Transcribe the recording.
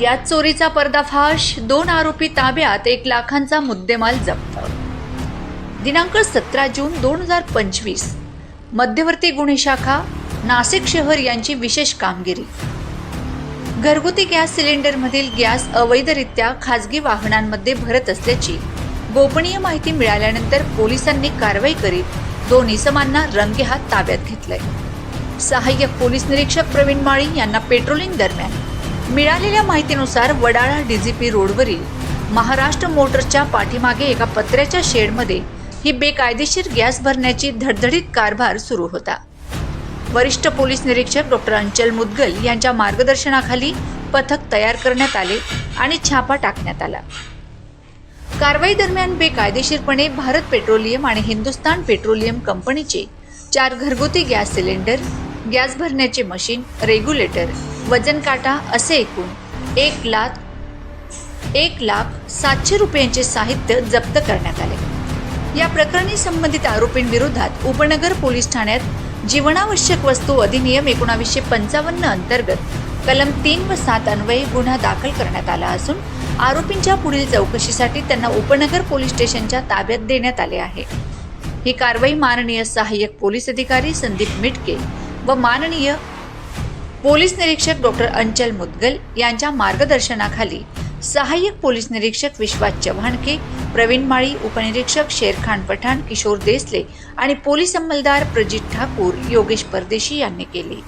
Gas चोरीचा पर्दाफाश दोन आरोपी ताब्यात एक लाखांचा मुद्देमाल जप्त. दिनांक सतरा जून दोन हजार पंचवीस. मध्यवर्ती गुन्हे शाखा नाशिक शहर यांची विशेष कामगिरी. घरगुती गॅस सिलेंडरमधील गॅस अवैधरित्या खाजगी वाहनांमध्ये भरत असल्याची गोपनीय माहिती मिळाल्यानंतर पोलिसांनी कारवाई करीत दोन इसमांना रंगेहात ताब्यात घेतलंय. सहाय्यक पोलीस निरीक्षक प्रवीण माळी यांना पेट्रोलिंग दरम्यान मिळालेल्या माहितीनुसार वडाळा डीजीपी रोडवरील महाराष्ट्र मोटरच्या पाठीमागे एका पत्र्याच्या शेडमध्ये ही बेकायदेशीर गॅस भरण्याची धडधडीत कारभार सुरू होता. वरिष्ठ पोलीस निरीक्षक डॉक्टर अंचल मुदगल यांच्या मार्गदर्शनाखाली पथक तयार करण्यात आले आणि छापा टाकण्यात आला. कारवाई दरम्यान बेकायदेशीरपणे भारत पेट्रोलियम आणि हिंदुस्तान पेट्रोलियम कंपनीचे चार घरगुती गॅस सिलेंडर गॅस भरण्याचे मशीन रेग्युलेटर वजन काटा असे एकूण एक लाख एक लाख सातशे रुपयांचे साहित्य जप्त करण्यात आले. या प्रकरणी संबंधित आरोपींविरोधात उपनगर पोलीस ठाण्यात जीवनावश्यक वस्तू अधिनियम एकोणावीसशे पंचावन्न अंतर्गत कलम तीन व सात अन्वये गुन्हा दाखल करण्यात आला असून आरोपींच्या पुढील चौकशीसाठी त्यांना उपनगर पोलीस स्टेशनच्या ताब्यात देण्यात आले आहे. ही कारवाई माननीय सहाय्यक पोलीस अधिकारी संदीप मिटके व माननीय पोलीस निरीक्षक डॉक्टर अंचल मुदगल यांच्या मार्गदर्शनाखाली सहाय्यक पोलीस निरीक्षक विश्वास चव्हाणके प्रवीण माळी उपनिरीक्षक शेरखान पठाण किशोर देसले आणि पोलीस अंमलदार प्रजित ठाकूर योगेश परदेशी यांनी केली.